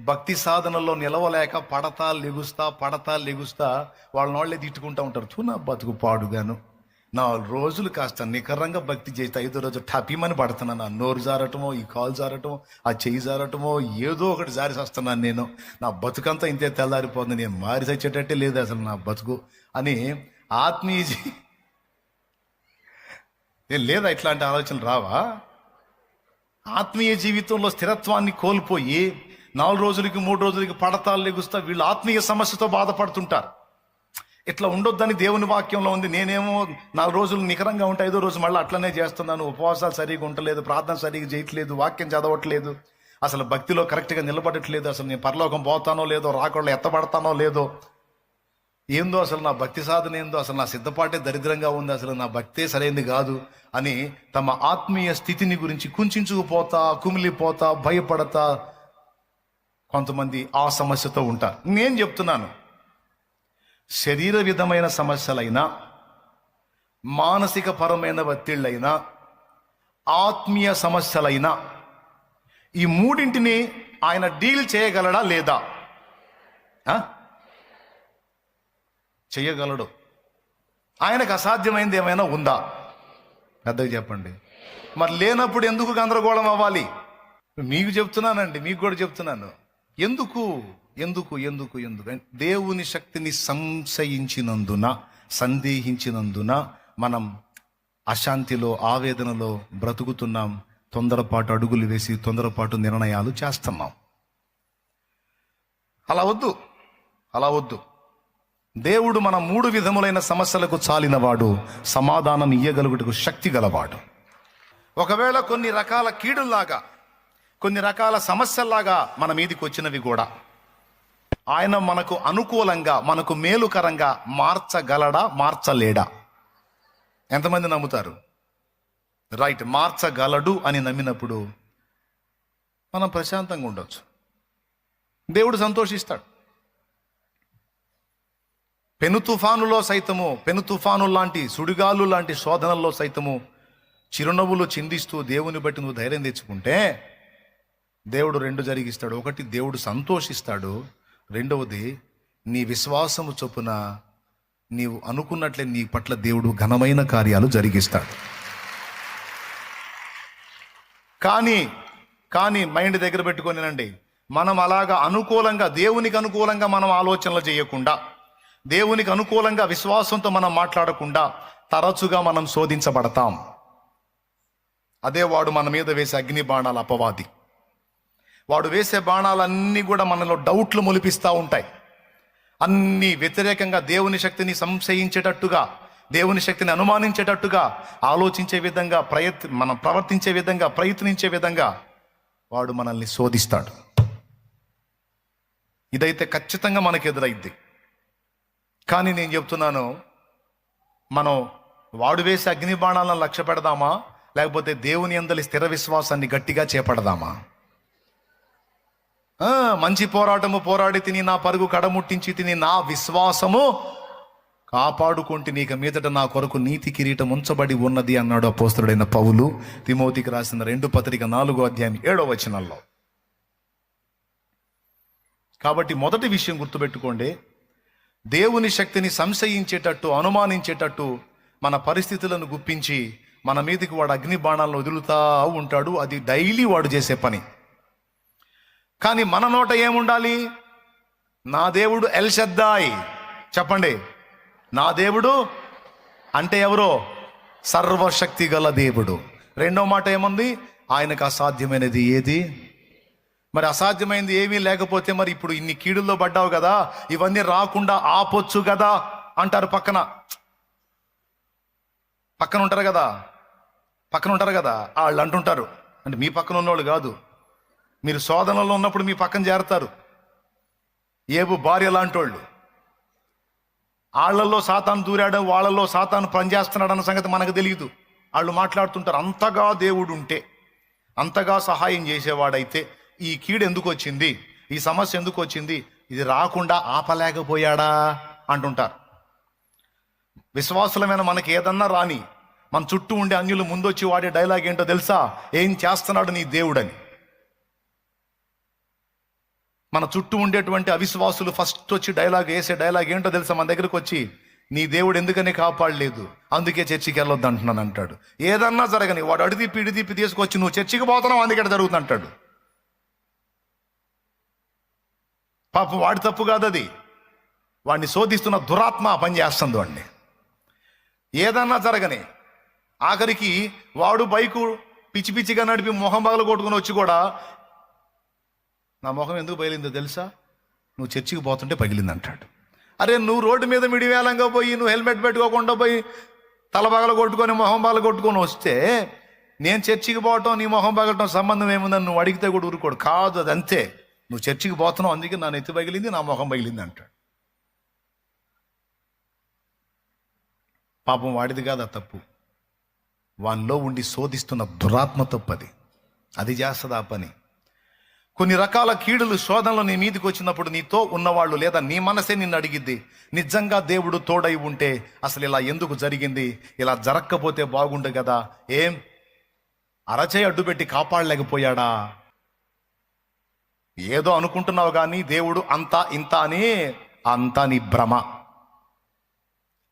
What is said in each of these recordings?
భక్తి సాధనలో నిలవలేక పడతా లెగుస్తా పడతా లెగుస్తా వాళ్ళ వాళ్ళే తిట్టుకుంటూ ఉంటారు. చూ నా బతుకు పాడుగాను. నాలుగు రోజులు కాస్త నికరంగా భక్తి చేస్తే. ఐదో రోజు టపీమని పడుతున్నాను. నా నోరు జారటమో ఈ కాలు జారటమో ఆ చెయ్యి జారటమో ఏదో ఒకటి జారి వస్తున్నాను నేను. నా బతుకంతా ఇంతే తెల్లారిపోతుంది. నేను మారి చచ్చేటట్టే లేదు అసలు నా బతుకు అని ఆత్మీయ జీ- ఏం లేదా ఇట్లాంటి ఆలోచనలు రావా? ఆత్మీయ జీవితంలో స్థిరత్వాన్ని కోల్పోయి నాలుగు రోజులకి మూడు రోజులకి పడతాలు లెగుస్తా వీళ్ళు ఆత్మీయ సమస్యతో బాధపడుతుంటారు. ఇట్లా ఉండొద్దని దేవుని వాక్యంలో ఉంది. నేనేమో నాలుగు రోజులు నికరంగా ఉంటే ఐదో రోజు మళ్ళీ అట్లనే చేస్తున్నాను. ఉపవాసాలు సరిగా ఉండలేదు ప్రార్థన సరిగా చేయట్లేదు వాక్యం చదవట్లేదు. అసలు భక్తిలో కరెక్ట్గా నిలబడట్లేదు. అసలు నేను పరలోకం పోతానో లేదో రాకుండా ఎత్తబడతానో లేదో. ఏందో అసలు నా భక్తి సాధన ఏందో అసలు నా సిద్ధపాటే దరిద్రంగా ఉంది. అసలు నా భక్తే సరైంది కాదు అని తమ ఆత్మీయ స్థితిని గురించి కుంచుకుపోతా కుమిలిపోతా భయపడతా కొంతమంది ఆ సమస్యతో ఉంటారు. నేను చెప్తున్నాను. శరీర విధమైన సమస్యలైనా మానసిక పరమైన ఒత్తిళ్ళైనా ఆత్మీయ సమస్యలైనా ఈ మూడింటిని ఆయన డీల్ చేయగలడా లేదా? చేయగలడు. ఆయనకు అసాధ్యమైంది ఏమైనా ఉందా? పెద్దగా చెప్పండి. మరి లేనప్పుడు ఎందుకు గందరగోళం అవ్వాలి? మీకు చెప్తున్నానండి మీకు కూడా చెప్తున్నాను. ఎందుకు? ఎందుకు? ఎందుకు? ఎందుకు? దేవుని శక్తిని సంశయించినందున సందేహించినందున మనం అశాంతిలో ఆవేదనలో బ్రతుకుతున్నాం తొందరపాటు అడుగులు వేసి తొందరపాటు నిర్ణయాలు చేస్తున్నాం. అలా వద్దు. అలా వద్దు. దేవుడు మన మూడు విధములైన సమస్యలకు చాలినవాడు సమాధానం ఇయ్యగలుగుటకు శక్తి గలవాడు. ఒకవేళ కొన్ని రకాల కీడుల్లాగా కొన్ని రకాల సమస్యల్లాగా మన మీదికి వచ్చినవి కూడా. ఆయన మనకు అనుకూలంగా మనకు మేలుకరంగా మార్చగలడా మార్చలేడా? ఎంతమంది నమ్ముతారు? రైట్ మార్చగలడు అని నమ్మినప్పుడు మనం ప్రశాంతంగా ఉండొచ్చు. దేవుడు సంతోషిస్తాడు. పెను తుఫానులో సైతము పెను తుఫాను లాంటి సుడిగాలు లాంటి శోధనల్లో సైతము చిరునవ్వులు చిందిస్తూ దేవుని బట్టి నువ్వు ధైర్యం తెచ్చుకుంటే దేవుడు రెండు జరిగిస్తాడు. ఒకటి దేవుడు సంతోషిస్తాడు. రెండవది నీ విశ్వాసము చొప్పున నీవు అనుకున్నట్లే నీ పట్ల దేవుడు ఘనమైన కార్యాలు జరిగిస్తాడు. కానీ కానీ మైండ్ దగ్గర పెట్టుకొనినండి మనం అలాగా అనుకూలంగా దేవునికి అనుకూలంగా మనం ఆలోచనలు చేయకుండా దేవునికి అనుకూలంగా విశ్వాసంతో మనం మాట్లాడకుండా తరచుగా మనం శోధించబడతాం. అదే వాడు మన మీద వేసే అగ్ని బాణాల అపవాది. వాడు వేసే బాణాలన్నీ కూడా మనలో డౌట్లు మొలిపిస్తూ ఉంటాయి. అన్ని వ్యతిరేకంగా దేవుని శక్తిని సంశయించేటట్టుగా దేవుని శక్తిని అనుమానించేటట్టుగా ఆలోచించే విధంగా ప్రయత్ మనం ప్రవర్తించే విధంగా ప్రయత్నించే విధంగా వాడు మనల్ని శోధిస్తాడు. ఇదైతే ఖచ్చితంగా మనకు ఎదురైద్ది. కానీ నేను చెప్తున్నాను మనం వాడు వేసే అగ్ని బాణాలను లక్ష్య పెడదామా లేకపోతే దేవుని అందలి స్థిర విశ్వాసాన్ని గట్టిగా చేపడదామా? మంచి పోరాటము పోరాడి తిని నా పరుగు కడముట్టించి తిని నా విశ్వాసము కాపాడుకుంటే నీక మీదట నా కొరకు నీతి కిరీటం ఉంచబడి ఉన్నది అన్నాడు అపోస్తుడైన పౌలు. తిమోతికి రాసిన రెండు పత్రిక నాలుగో అధ్యాయం ఏడో వచనంలో. కాబట్టి మొదటి విషయం గుర్తుపెట్టుకోండి. దేవుని శక్తిని సంశయించేటట్టు అనుమానించేటట్టు మన పరిస్థితులను గుప్పించి మన మీదకి వాడు అగ్ని బాణాలను వదులుతా ఉంటాడు. అది డైలీ వాడు చేసే పని. కానీ మన నోట ఏముండాలి? నా దేవుడు ఎల్షద్దాయ్ చెప్పండి. నా దేవుడు అంటే ఎవరో? సర్వశక్తి గల దేవుడు. రెండో మాట ఏముంది? ఆయనకు అసాధ్యమైనది ఏది? మరి అసాధ్యమైంది ఏమీ లేకపోతే మరి ఇప్పుడు ఇన్ని కీడుల్లో పడ్డావు కదా ఇవన్నీ రాకుండా ఆపొచ్చు కదా అంటారు పక్కన. పక్కన ఉంటారు కదా? పక్కన ఉంటారు కదా? వాళ్ళు అంటుంటారు. అంటే మీ పక్కన ఉన్నోళ్ళు కాదు. మీరు శోధనలో ఉన్నప్పుడు మీ పక్కన చేరతారు ఏబు భార్య లాంటోళ్ళు. వాళ్ళల్లో సాతాను దూరాడు వాళ్ళల్లో సాతాను పనిచేస్తున్నాడు అన్న సంగతి మనకు తెలియదు. వాళ్ళు మాట్లాడుతుంటారు అంతగా దేవుడు ఉంటే అంతగా సహాయం చేసేవాడైతే ఈ కీడు ఎందుకు వచ్చింది? ఈ సమస్య ఎందుకు వచ్చింది? ఇది రాకుండా ఆపలేకపోయాడా? అంటుంటారు. విశ్వాసులమైన మనకి ఏదన్నా రాని మన చుట్టూ ఉండే అన్యులు ముందొచ్చి వాడే డైలాగ్ ఏంటో తెలుసా? ఏం చేస్తున్నాడు నీ దేవుడని? మన చుట్టూ ఉండేటువంటి అవిశ్వాసులు ఫస్ట్ వచ్చి డైలాగ్ వేసే డైలాగ్ ఏంటో తెలుసా మన దగ్గరకు వచ్చి? నీ దేవుడు ఎందుకని కాపాడలేదు? అందుకే చర్చికి వెళ్ళొద్దు అంటున్నాను అంటాడు. ఏదన్నా జరగని వాడు అడిదిప్పి ఇడిదిప్పి తీసుకొచ్చి నువ్వు చర్చికి పోతున్నావు అందుకే జరుగుతుంది అంటాడు. పాపం వాడి తప్పు కాదు అది. వాడిని శోధిస్తున్న దురాత్మ పని చేస్తుంది వాడిని. ఏదన్నా జరగని ఆఖరికి వాడు బైకు పిచ్చి పిచ్చిగా నడిపి మొహం పగలు కొట్టుకుని వచ్చి కూడా నా మొహం ఎందుకు పగిలిందో తెలుసా? నువ్వు చర్చికి పోతుంటే పగిలింది అంటాడు అరే నువ్వు రోడ్డు మీద మిడివేలంగా పోయి నువ్వు హెల్మెట్ పెట్టుకోకుండా పోయి తలబగలు కొట్టుకొని మొహం బాగలు కొట్టుకొని వస్తే నేను చర్చికి పోవటం నీ మొహం పగలటం సంబంధం ఏముందని నువ్వు అడిగితే కూడా ఊరుకోడు. కాదు అది అంతే నువ్వు చర్చికి పోతున్నావు అందుకే నా నెత్తి పగిలింది నా మొహం పగిలింది అంటాడు పాపం వాడిది కాదు ఆ తప్పు. వానిలో ఉండి శోధిస్తున్న దురాత్మ తప్పది అది చేస్తుంది ఆ పని? కొన్ని రకాల కీడులు శోధనలు నీ మీదకి వచ్చినప్పుడు నీతో ఉన్నవాళ్ళు లేదా నీ మనసే నిన్ను అడిగిద్ది. నిజంగా దేవుడు తోడై ఉంటే అసలు ఇలా ఎందుకు జరిగింది? ఇలా జరగకపోతే బాగుండు కదా ఏం? అరచే అడ్డుపెట్టి కాపాడలేకపోయాడా? ఏదో అనుకుంటున్నావు కానీ దేవుడు అంతా ఇంత అని అంతా నీ భ్రమ.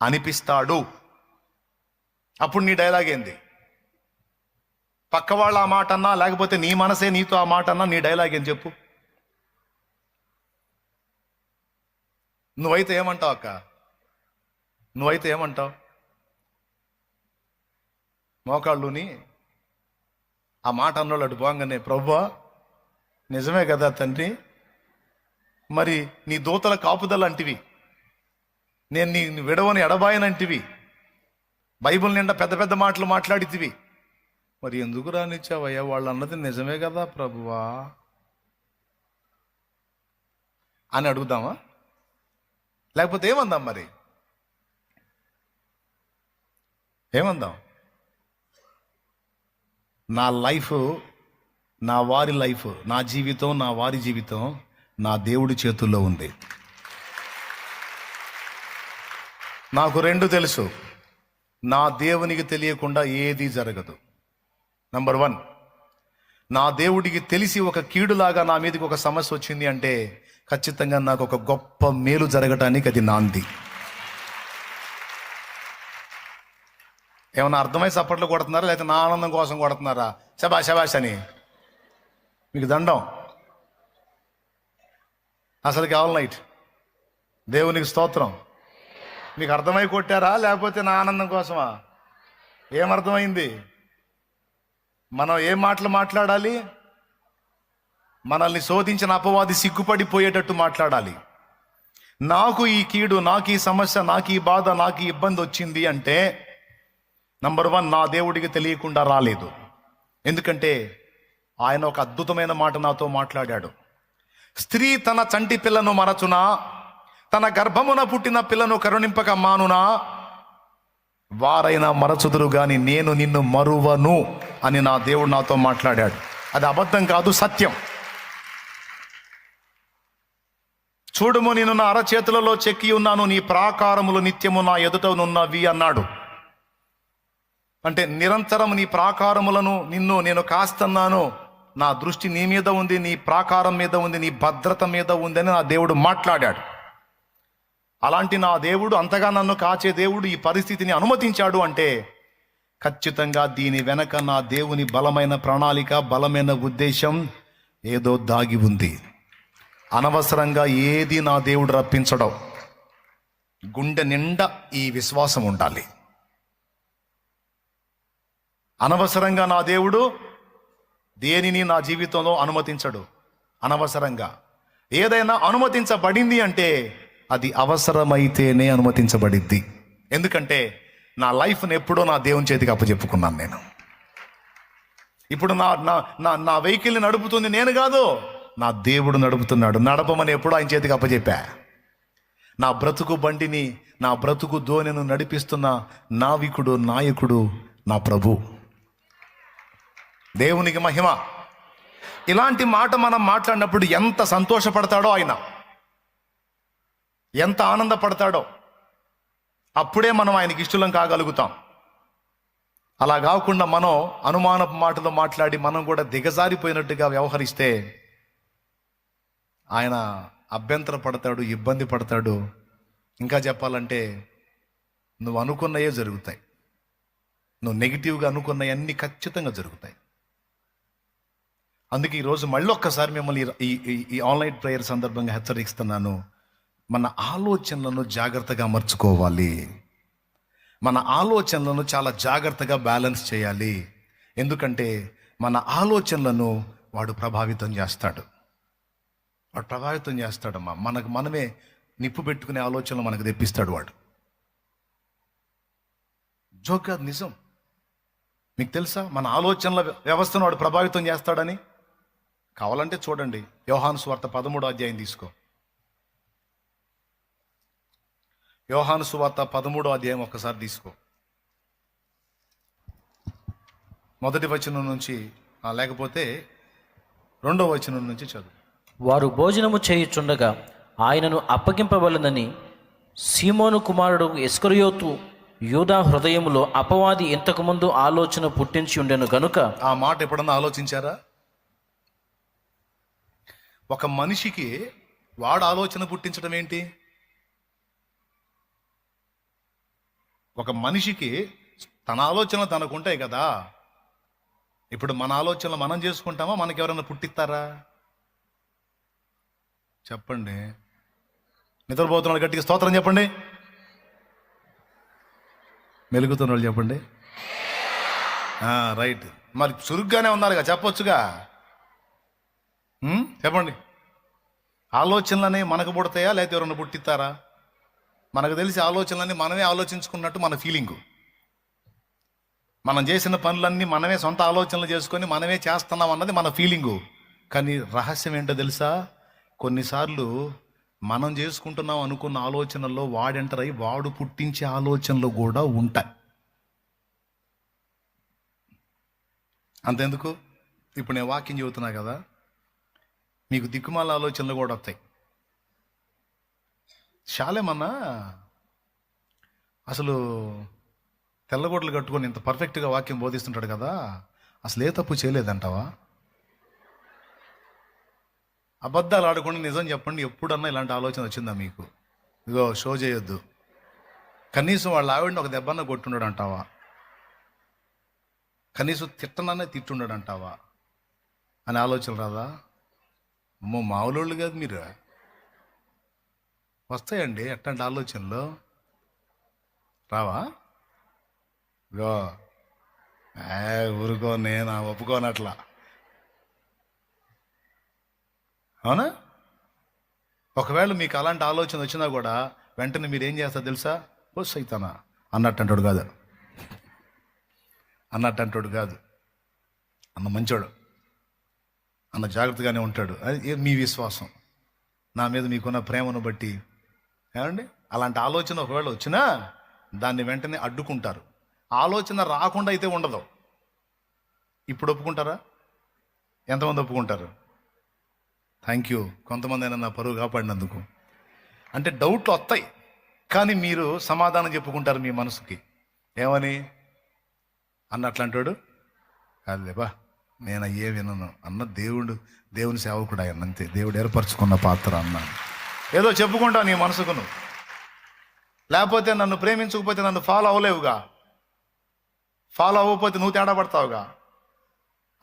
అనిపిస్తాడు. అప్పుడు నీ డైలాగ్ ఏంది? పక్క వాళ్ళ ఆ మాట అన్నా లేకపోతే నీ మనసే నీతో ఆ మాట అన్నా నీ డైలాగ్ ఏం చెప్పు? నువ్వైతే ఏమంటావు అక్క? నువ్వైతే ఏమంటావు? మోకాళ్ళుని ఆ మాట అన్నోళ్ళు అటు పోగానే ప్రభా నిజమే కదా తండ్రి మరి నీ దూతల కాపుదల అంటివి నేను నీ విడవని ఎడబాయనంటివి బైబిల్ నిండా పెద్ద పెద్ద మాటలు మాట్లాడితివి మరి ఎందుకు రానిచ్చావయ్యా? వాళ్ళు అన్నది నిజమే కదా ప్రభువా? అని అడుగుదామా? లేకపోతే ఏమందాం మరి? ఏమందాం? నా లైఫ్ నా వారి లైఫ్ నా జీవితం నా వారి జీవితం నా దేవుడి చేతుల్లో ఉంది. నాకు రెండు తెలుసు. నా దేవునికి తెలియకుండా ఏది జరగదు. నంబర్ వన్ నా దేవుడికి తెలిసి ఒక కీడులాగా నా మీదకి ఒక సమస్య వచ్చింది అంటే ఖచ్చితంగా నాకు ఒక గొప్ప మేలు జరగటానికి అది నాంది. ఏమన్నా అర్థమై చప్పట్లు కొడుతున్నారా? లేకపోతే నా ఆనందం కోసం కొడుతున్నారా? శబా శబాష్ అని. మీకు దండం. అసలుకి ఆల్ నైట్ దేవునికి స్తోత్రం. మీకు అర్థమై కొట్టారా? లేకపోతే నా ఆనందం కోసమా? ఏమర్థమైంది? మనం ఏ మాటలు మాట్లాడాలి? మనల్ని శోధించిన అపవాది సిగ్గుపడిపోయేటట్టు మాట్లాడాలి. నాకు ఈ కీడు నాకు ఈ సమస్య నాకు ఈ బాధ నాకు ఈ ఇబ్బంది వచ్చింది అంటే నంబర్ వన్ నా దేవుడికి తెలియకుండా రాలేదు. ఎందుకంటే ఆయన ఒక అద్భుతమైన మాట నాతో మాట్లాడాడు. స్త్రీ తన చంటి పిల్లను మరచునా? తన గర్భమున పుట్టిన పిల్లను కరుణింపక మానునా? వారైనా మరచుదురు కానీ నేను నిన్ను మరువను అని నా దేవుడు నాతో మాట్లాడాడు. అది అబద్ధం కాదు సత్యం. చూడుము నేను నా అరచేతులలో చెక్కి ఉన్నాను నీ ప్రాకారములు నిత్యము నా ఎదుట నున్నవి అన్నాడు. అంటే నిరంతరం నీ ప్రాకారములను నిన్ను నేను కాస్తున్నాను. నా దృష్టి నీ మీద ఉంది నీ ప్రాకారం మీద ఉంది నీ భద్రత మీద ఉంది అని నా దేవుడు మాట్లాడాడు. అలాంటి నా దేవుడు అంతగా నన్ను కాచే దేవుడు ఈ పరిస్థితిని అనుమతించాడు అంటే ఖచ్చితంగా దీని వెనక నా దేవుని బలమైన ప్రణాళిక బలమైన ఉద్దేశం ఏదో దాగి ఉంది. అనవసరంగా ఏది నా దేవుడు రప్పించడం? గుండె నిండా ఈ విశ్వాసం ఉండాలి. అనవసరంగా నా దేవుడు దేనిని నా జీవితంలో అనుమతించడు? అనవసరంగా. ఏదైనా అనుమతించబడింది అంటే అది అవసరమైతేనే అనుమతించబడిద్ది. ఎందుకంటే నా లైఫ్ని ఎప్పుడో నా దేవుని చేతికి అప్పచెప్పుకున్నాను నేను. ఇప్పుడు నా నా నా నా వెహికల్ని నడుపుతుంది నేను కాదు నా దేవుడు నడుపుతున్నాడు. నడపమని ఎప్పుడో ఆయన చేతికి అప్పచెప్పా నా బ్రతుకు బండిని నా బ్రతుకు ధోనిను నడిపిస్తున్న నావికుడు నాయకుడు నా ప్రభు. దేవునికి మహిమ. ఇలాంటి మాట మనం మాట్లాడినప్పుడు ఎంత సంతోషపడతాడో ఆయన. ఎంత ఆనందపడతాడో. అప్పుడే మనం ఆయనకి ఇష్టలం కాగలుగుతాం. అలా కాకుండా మనం అనుమానపు మాటలు మాట్లాడి మనం కూడా దిగజారిపోయినట్టుగా వ్యవహరిస్తే ఆయన అభ్యంతర పడతాడు ఇబ్బంది పడతాడు. ఇంకా చెప్పాలంటే నువ్వు అనుకున్నయే జరుగుతాయి. నువ్వు నెగిటివ్గా అనుకున్నవన్నీ ఖచ్చితంగా జరుగుతాయి. అందుకే ఈరోజు మళ్ళీ ఒక్కసారి మిమ్మల్ని ఈ ఈ- ఈ ఆన్లైన్ ప్రేయర్ సందర్భంగా హెచ్చరిస్తున్నాను. మన ఆలోచనలను జాగ్రత్తగా మర్చుకోవాలి. మన ఆలోచనలను చాలా జాగ్రత్తగా బ్యాలెన్స్ చేయాలి. ఎందుకంటే మన ఆలోచనలను వాడు ప్రభావితం చేస్తాడు. వాడు ప్రభావితం చేస్తాడమ్మా. మనకు మనమే నిప్పు పెట్టుకునే ఆలోచనలు మనకు తెప్పిస్తాడు వాడు. జోక్ కాదు నిజం. మీకు తెలుసా? మన ఆలోచనల వ్యవస్థను వాడు ప్రభావితం చేస్తాడని? కావాలంటే చూడండి. యోహాను స్వార్థ పదమూడో అధ్యాయం తీసుకో. యోహాను సువార్త పదమూడో అధ్యాయం ఒక్కసారి తీసుకో. మొదటి వచనం నుంచి లేకపోతే రెండో వచనం నుంచి చదువు. వారు భోజనము చేయుచుండగా ఆయనను అప్పగింపవలనని సీమోను కుమారుడు ఎస్కరియోతు యూదా హృదయములో అపవాది ఇంతకుముందు ఆలోచన పుట్టించి ఉండెను గనుక ఆ మాట ఎప్పుడన్నా ఆలోచించారా? ఒక మనిషికి వాడు ఆలోచన పుట్టించడం ఏంటి? ఒక మనిషికి తన ఆలోచనలు తనకు ఉంటాయి కదా. ఇప్పుడు మన ఆలోచనలు మనం చేసుకుంటామా? మనకి ఎవరైనా పుట్టిస్తారా? చెప్పండి. నిద్రపోతున్నాడు వాళ్ళు గట్టిగా స్తోత్రం చెప్పండి. మెలుగుతున్న వాళ్ళు చెప్పండి రైట్. మరి చురుగ్గానే ఉన్నారుగా చెప్పొచ్చుగా. చెప్పండి. ఆలోచనలనే మనకు పుడతాయా? లేకపోతే ఎవరన్నా పుట్టిస్తారా? మనకు తెలిసి ఆలోచనలన్నీ మనమే ఆలోచించుకున్నట్టు మన ఫీలింగు మనం చేసిన పనులన్నీ మనమే సొంత ఆలోచనలు చేసుకొని మనమే చేస్తున్నాం అన్నది మన ఫీలింగు కానీ రహస్యం ఏంటో తెలుసా? కొన్నిసార్లు మనం చేసుకుంటున్నాం అనుకున్న ఆలోచనల్లో వాడెంటర్ అయ్యి వాడు పుట్టించే ఆలోచనలు కూడా ఉంటాయి. అంతెందుకు? ఇప్పుడు నేను వాక్యం చెబుతున్నా కదా. మీకు దిక్కుమాల ఆలోచనలు కూడా వస్తాయి. శాలేమన్నా అసలు తెల్లగోడలు కట్టుకొని ఇంత పర్ఫెక్ట్గా వాక్యం బోధిస్తుంటాడు కదా అసలు ఏ తప్పు చేయలేదంటావా? అబద్ధాలు ఆడకుండా నిజం చెప్పండి ఎప్పుడన్నా ఇలాంటి ఆలోచన వచ్చిందా మీకు? ఇగో షో చేయొద్దు. కనీసం వాళ్ళ ఆవిడని ఒక దెబ్బన్న కొట్టుండడు అంటావా కనీసం తిట్టనన్నా తిట్టుండడు అంటావా అని ఆలోచన రాదా? అమ్మో మామూలు కాదు మీరు? వస్తాయండి ఎట్లాంటి ఆలోచనలు. రావా? గో ఏ ఊరుకో నేను? ఒప్పుకోనట్లా. అవునా? ఒకవేళ మీకు అలాంటి ఆలోచన వచ్చినా కూడా వెంటనే మీరు ఏం చేస్తారు తెలుసా? ఓ సైతానా. అన్నట్టు అంటాడు కాదు. అన్నట్టు అంటాడు కాదు. అన్న మంచోడు. అన్న జాగ్రత్తగానే ఉంటాడు. అది మీ విశ్వాసం. నా మీద మీకున్న ప్రేమను బట్టి ఏమండి? అలాంటి ఆలోచన ఒకవేళ వచ్చినా దాన్ని వెంటనే అడ్డుకుంటారు. ఆలోచన రాకుండా అయితే ఉండదు. ఇప్పుడు ఒప్పుకుంటారా? ఎంతమంది ఒప్పుకుంటారు? థ్యాంక్ యూ కొంతమంది అయినా నా పరువు కాపాడినందుకు. అంటే డౌట్లు వస్తాయి. కానీ మీరు సమాధానం చెప్పుకుంటారు మీ మనసుకి. ఏమని? అన్నట్లాంటాడు కాదులేబా నేను అయ్యే వినను. అన్న దేవుడు దేవుని సేవకుడు ఆయన అంతే. దేవుడు ఏర్పరచుకున్న పాత్ర అన్నాను ఏదో చెప్పుకుంటా నీ మనసుకును లేకపోతే నన్ను ప్రేమించకపోతే నన్ను ఫాలో అవ్వలేవుగా. ఫాలో అవ్వకపోతే నువ్వు తేడా పడతావుగా.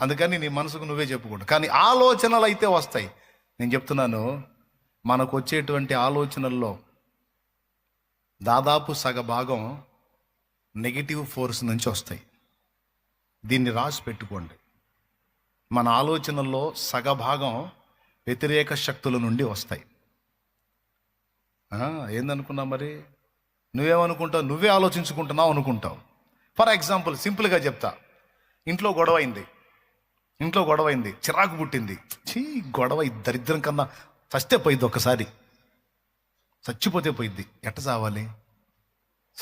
అందుకని నీ మనసుకు నువ్వే చెప్పుకుంటు. కానీ ఆలోచనలు అయితే వస్తాయి. నేను చెప్తున్నాను మనకు వచ్చేటువంటి ఆలోచనల్లో దాదాపు సగ భాగం నెగిటివ్ ఫోర్స్ నుంచి వస్తాయి. దీన్ని రాసి పెట్టుకోండి. మన ఆలోచనల్లో సగభాగం వ్యతిరేక శక్తుల నుండి వస్తాయి. ఏందనుకున్నావు మరి? నువ్వేమనుకుంటావు? నువ్వే ఆలోచించుకుంటున్నావు అనుకుంటావు. ఫర్ ఎగ్జాంపుల్ సింపుల్గా చెప్తా. ఇంట్లో గొడవ అయింది. ఇంట్లో గొడవ అయింది. చిరాకు పుట్టింది. చీ గొడవ దరిద్రం కన్నా చస్తే పోయింది ఒక్కసారి చచ్చిపోతే పోయింది ఎట్ట చావాలి?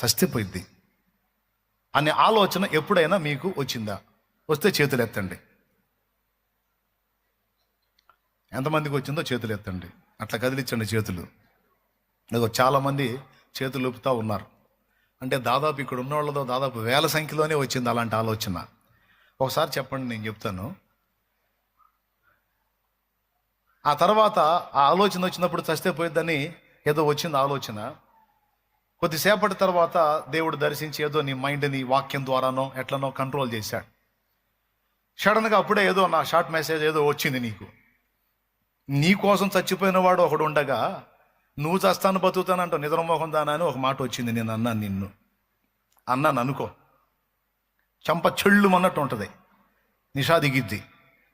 చస్తే పోయింది అనే ఆలోచన ఎప్పుడైనా మీకు వచ్చిందా? వస్తే చేతులు ఎత్తండి. ఎంతమందికి వచ్చిందో చేతులు ఎత్తండి. అట్లా కదిలించండి చేతులు. ఇదిగో చాలామంది చేతులు ఊపుతూ ఉన్నారు. అంటే దాదాపు ఇక్కడ ఉన్న వాళ్ళతో దాదాపు వేల సంఖ్యలోనే వచ్చింది అలాంటి ఆలోచన. ఒకసారి చెప్పండి నేను చెప్తాను. ఆ తర్వాత ఆ ఆలోచన వచ్చినప్పుడు చస్తే పోయిద్దని ఏదో వచ్చింది ఆలోచన. కొద్దిసేపటి తర్వాత దేవుడు దర్శించి ఏదో నీ మైండ్ని వాక్యం ద్వారానో ఎట్లనో కంట్రోల్ చేశాడు. సడన్గా అప్పుడే ఏదో నా షార్ట్ మెసేజ్ ఏదో వచ్చింది నీకు. నీ కోసం చచ్చిపోయిన వాడు ఒకడు ఉండగా నువ్వు చస్తాను బతుకుతానంటూ నిద్రమోహం దానా అని ఒక మాట వచ్చింది. నేను అన్నాను నిన్ను. అన్నాను అనుకో చంప చెళ్ళు అన్నట్టు ఉంటుంది. నిషా దిగిద్ది.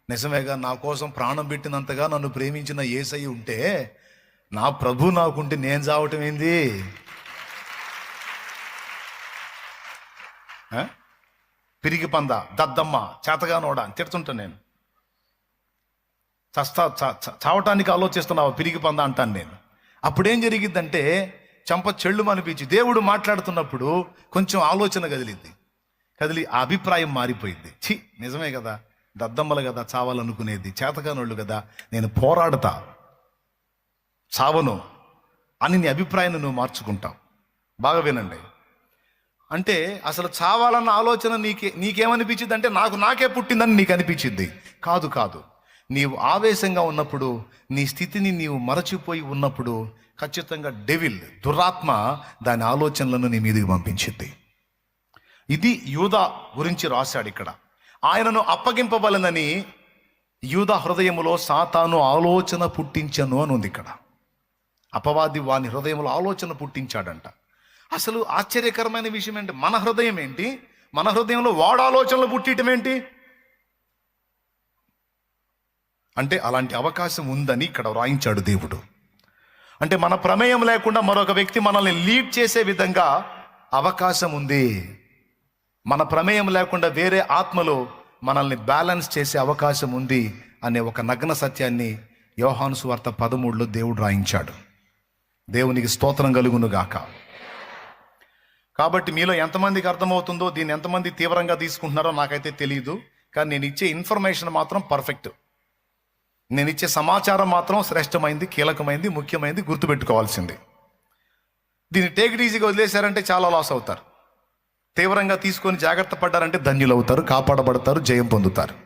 నిజమేగా నా కోసం ప్రాణం పెట్టినంతగా నన్ను ప్రేమించిన ఏసై ఉంటే నా ప్రభు నాకుంటే నేను చావటం ఏంది? పిరిగి పంద దద్దమ్మ చేతగానోడా అని తిడుతుంటాను నేను. చస్తా చ- చ- చావటానికి ఆలోచిస్తున్నావు? పిరిగి పంద అంటాను నేను. అప్పుడేం జరిగిద్దంటే చంప చెళ్ళు అనిపించి దేవుడు మాట్లాడుతున్నప్పుడు కొంచెం ఆలోచన కదిలింది కదిలి ఆ అభిప్రాయం మారిపోయింది. ఛీ నిజమే కదా. దద్దమ్మలు కదా చావాలనుకునేది. చేతగానోళ్ళు కదా. నేను పోరాడతా. చావను అని నీ అభిప్రాయాన్ని నువ్వు మార్చుకుంటావు. బాగా వినండి. అంటే అసలు చావాలన్న ఆలోచన నీకే నీకేమనిపించింది అంటే నాకు నాకే పుట్టిందని నీకు అనిపించింది కాదు కాదు. నీవు ఆవేశంగా ఉన్నప్పుడు నీ స్థితిని నీవు మరచిపోయి ఉన్నప్పుడు ఖచ్చితంగా డెవిల్ దురాత్మ దాని ఆలోచనలను నీ మీదకి పంపించింది. ఇది యూదా గురించి రాశాడు ఇక్కడ. ఆయనను అప్పగింపబలనని యూదా హృదయములో సాతాను ఆలోచన పుట్టించను అని ఉంది ఇక్కడ. అపవాది వాని హృదయంలో ఆలోచన పుట్టించాడంట. అసలు ఆశ్చర్యకరమైన విషయం ఏంటి? మన హృదయం ఏంటి? మన హృదయంలో వాడు ఆలోచనలు పుట్టియటం ఏంటి? అంటే అలాంటి అవకాశం ఉందని ఇక్కడ వ్రాయించాడు దేవుడు. అంటే మన ప్రమేయం లేకుండా మరొక వ్యక్తి మనల్ని లీడ్ చేసే విధంగా అవకాశం ఉంది. మన ప్రమేయం లేకుండా వేరే ఆత్మలో మనల్ని బ్యాలెన్స్ చేసే అవకాశం ఉంది అనే ఒక నగ్న సత్యాన్ని యోహాను సువార్త పదమూడులో దేవుడు రాయించాడు. దేవునికి స్తోత్రం కలుగును గాక. కాబట్టి మీలో ఎంతమందికి అర్థమవుతుందో దీన్ని ఎంతమంది తీవ్రంగా తీసుకుంటున్నారో నాకైతే తెలియదు కానీ నేను ఇచ్చే ఇన్ఫర్మేషన్ మాత్రం పర్ఫెక్ట్. నేను ఇచ్చే సమాచారం మాత్రం శ్రేష్టమైంది కీలకమైంది ముఖ్యమైంది గుర్తుపెట్టుకోవాల్సింది. దీన్ని టేక్ ఈజీగా వదిలేశారంటే చాలా లాస్ అవుతారు. తీవ్రంగా తీసుకొని జాగ్రత్త పడ్డారంటే ధన్యులవుతారు కాపాడబడతారు జయం పొందుతారు.